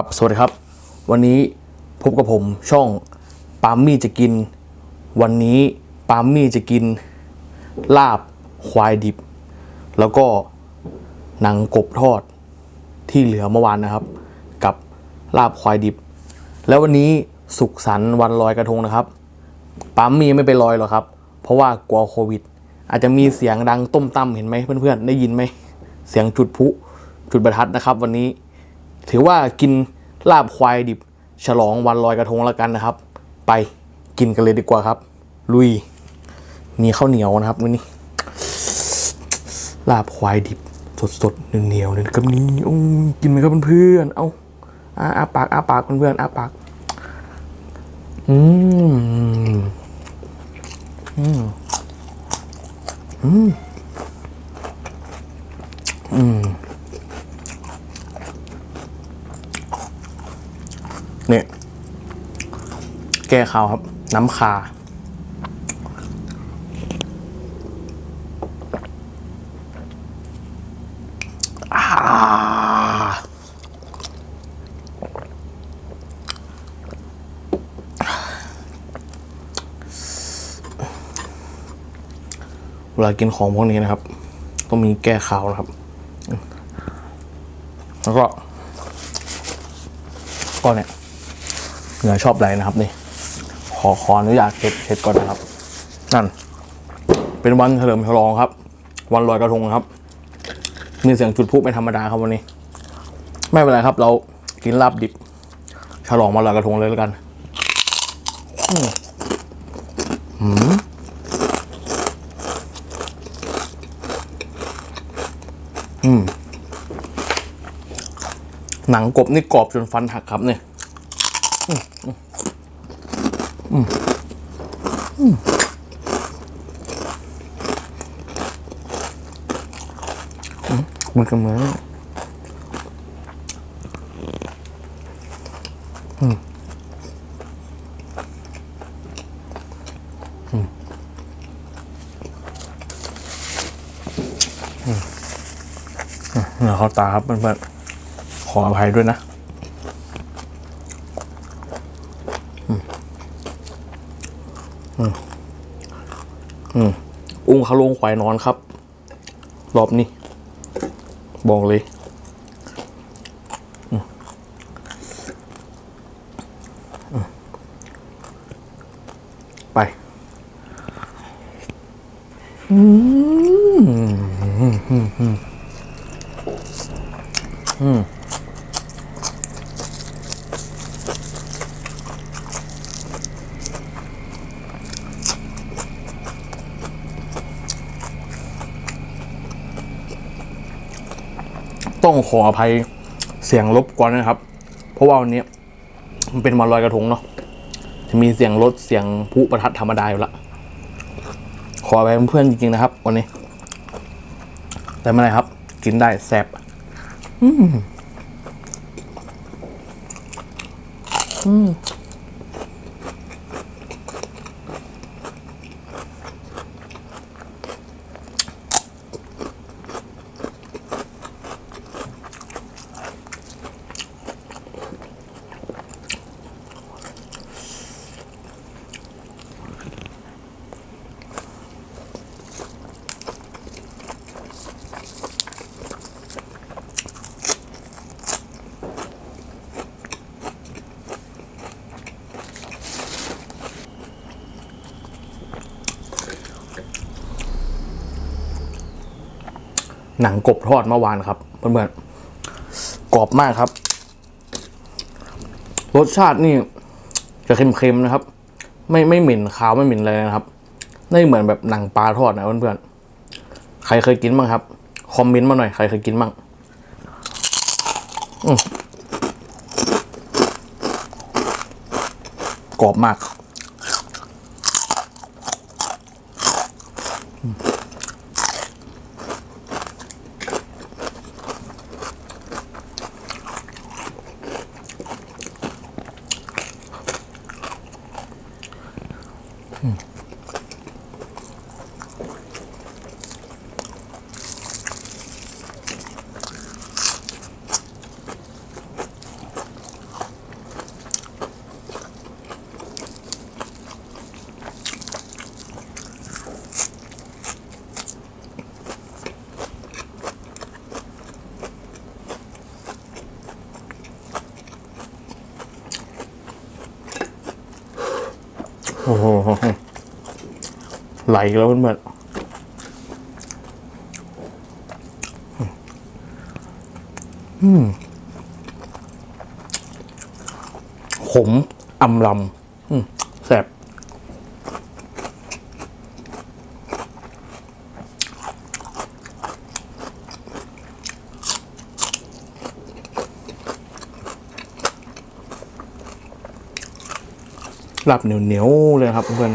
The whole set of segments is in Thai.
กราบสวัสดีครับ วันนี้พบกับผมช่องปามมี่จะกิน วันนี้ปามมี่จะกิน ลาบควายดิบ แล้วก็หนังกบทอดที่เหลือเมื่อวานนะครับ กับลาบควายดิบ แล้ววันนี้สุขสันต์วันลอยกระทงนะครับปามมี่ไม่ไปลอยหรอกครับ เพราะว่ากลัวโควิด อาจจะมีเสียงดังต้มตั้มเห็นไหมเพื่อนๆได้ยินไหมเสียงจุดพลุจุดประทัดนะครับ วันนี้ ถือว่ากินลาบควายดิบ ฉลองวันลอยกระทงแล้วกันนะครับ ไปกินกันเลยดีกว่าครับ ลุยมีข้าวเหนียวนะครับวันนี้ลาบควายดิบ สดสดๆเหนียวๆเลยกับนี้อุ้ยกินไหมครับเพื่อนๆเอาอาอาปากอาปากเพื่อนๆอาปากอืมอืมอืมอืม เนี่ยแก้ข่าครับ น้ำคา เวลากินของพวกนี้นะครับ ต้องมีแก้ข่าวนะครับ แล้วก็ก็เนี่ย เหงื่อชอบไหลนะครับนี่ ขอขออนุญาตเช็ดเช็ดก่อนนะครับ นั่น เป็นวันเฉลิมฉลองครับ วันลอยกระทงครับมีเสียงจุดพลุเป็นธรรมดาครับวันนี้ ไม่เป็นไรครับ เรากินลาบดิบ ฉลองวันลอยกระทงเลยแล้วกันอืมอืมอืมหนังกบนี่กรอบจนฟันหักครับเนี่ย มันก็เหมือนอืมอืมอืมเหงื่อเขาตาครับเพื่อนๆขออภัยด้วยนะ อืมอืมอุ้งเขาลงควายนอนครับ รอบนี้ บอกเลยอืมอืมไป อืมอืมอืมอืมอืม ต้องขออภัยเสียงรบกวนนะครับ เพราะว่าวันนี้มันเป็นวันลอยกระทงเนาะจะมีเสียงรถเสียงพลุประทัดธรรมดาอยู่ละขอไปเพื่อนๆจริงๆนะครับ วันนี้ แต่ไม่เป็นไรครับ กินได้แซ่บอืมอืม หนังกบทอดเมื่อวานครับเพื่อนๆกรอบมากครับ รสชาตินี่จะเค็มๆนะครับ ไม่ไม่เหม็นคาวไม่เหม็นเลยนะครับนี่เหมือนแบบหนังปลาทอดนะเพื่อนๆใครเคยกินบ้างครับคอมเมนต์มาหน่อยใครเคยกินบ้างกรอบมาก ไหลแล้วเพื่อนๆอืมขมอำลำแซ่บหลับเหนียวๆเลยครับเพื่อน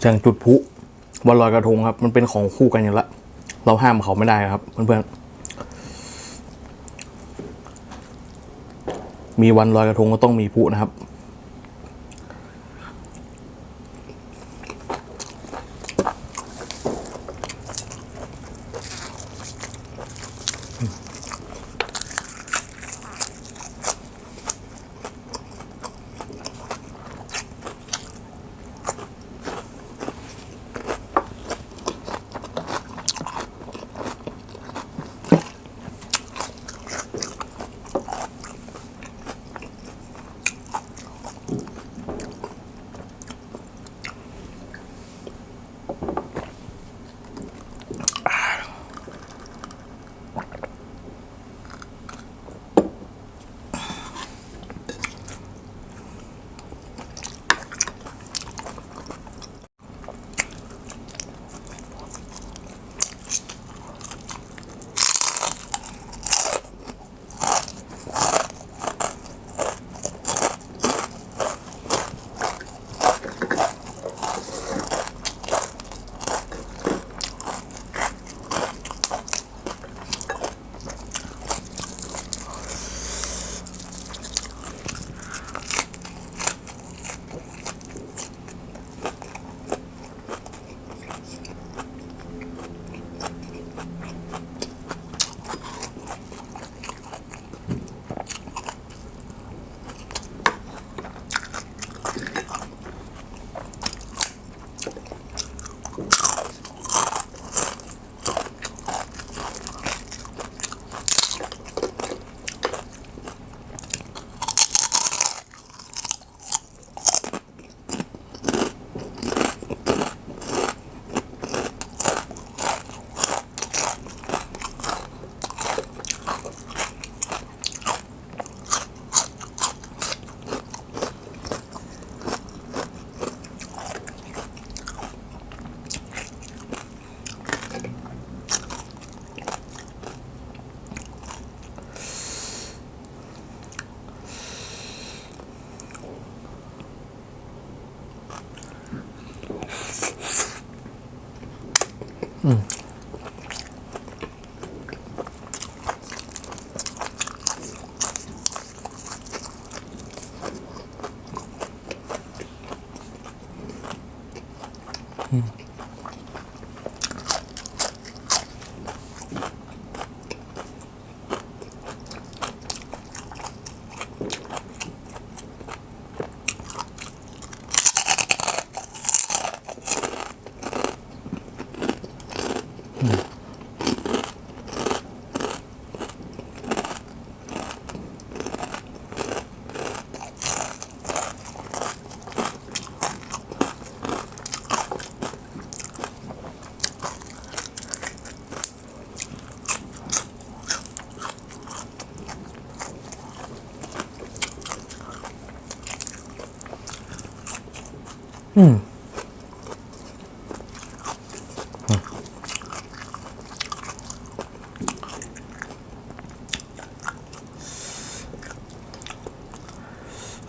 อย่างจุดพุวันลอยกระทงครับ มันเป็นของคู่กันอยู่แล้วเราห้ามเขาไม่ได้ครับเพื่อนๆมีวันลอยกระทงก็ต้องมีพุนะครับ Mm.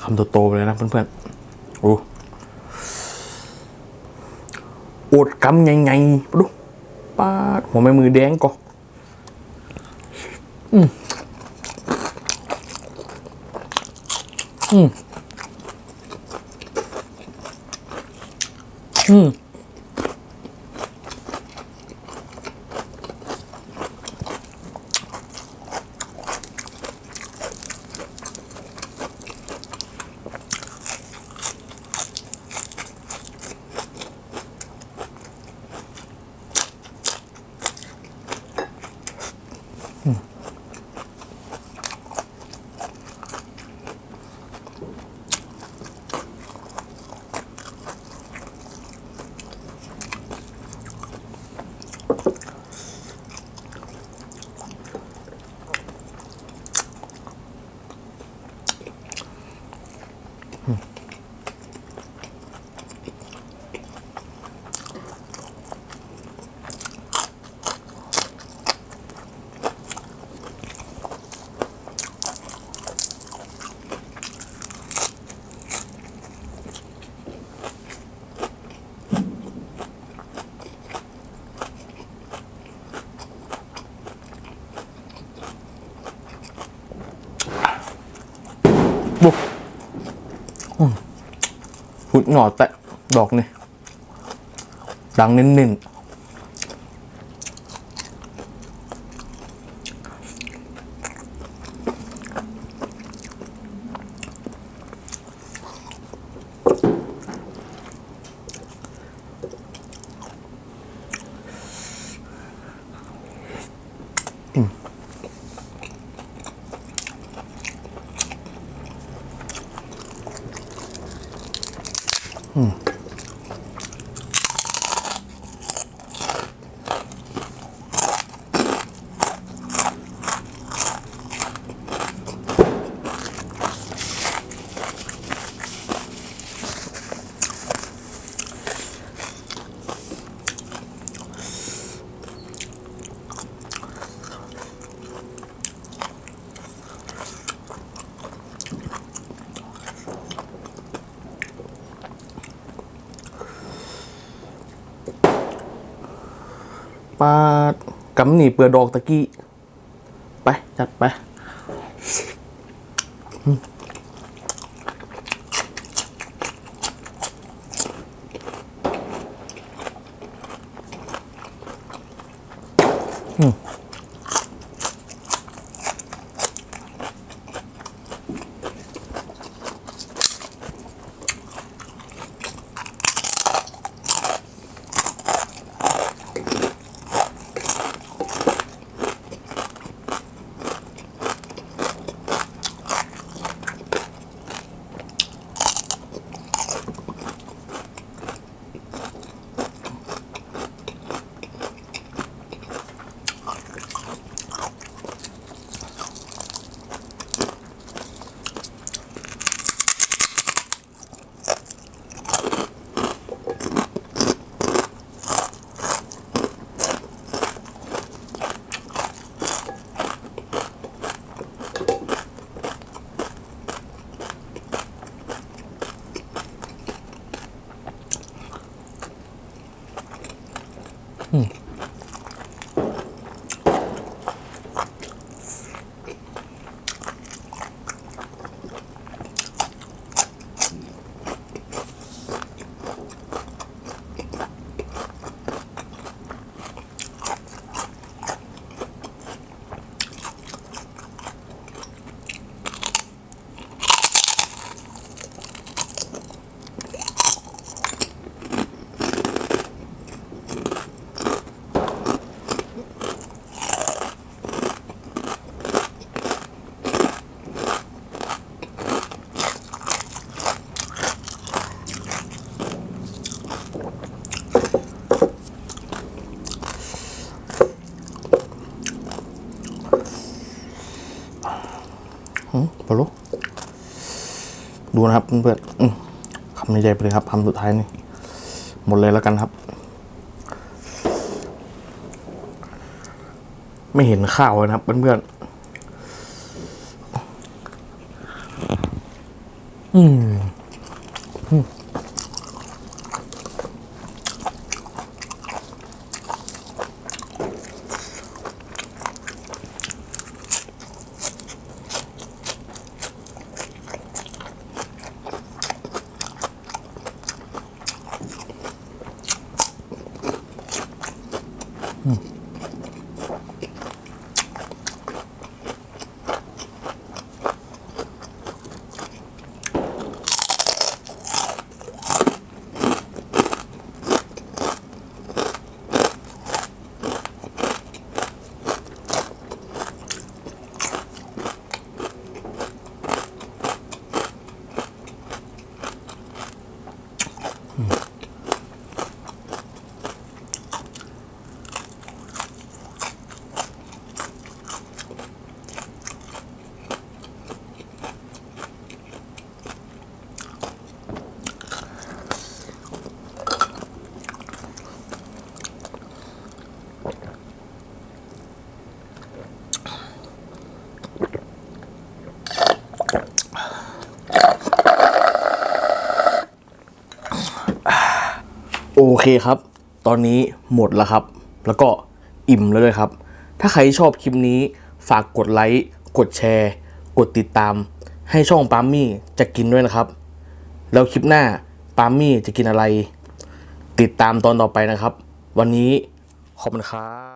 คำโตๆไปเลยนะเพื่อนๆโอ้อดกำไงๆดูปาดหัวแม่มือแดงก่อน หุดหงอแตะดอกนี่ดังเน้นๆ ปาดกำหนีเปลือดอกตะกี้ ไป จัดไป นะครับเพื่อนๆคำใหญ่ไปเลยครับคำสุดท้ายนี่หมดเลยแล้วกันครับ ไม่เห็นข้าวเลยนะครับเพื่อนๆ โอเคครับ ตอนนี้หมดแล้วครับ แล้วก็อิ่มแล้วด้วยครับ ถ้าใครชอบคลิปนี้ฝากกดไลค์ กดแชร์ กดติดตาม ให้ช่องปามมี่จะกินด้วยนะครับ แล้วคลิปหน้าปามมี่จะกินอะไร ติดตามตอนต่อไปนะครับ วันนี้ขอบคุณครับ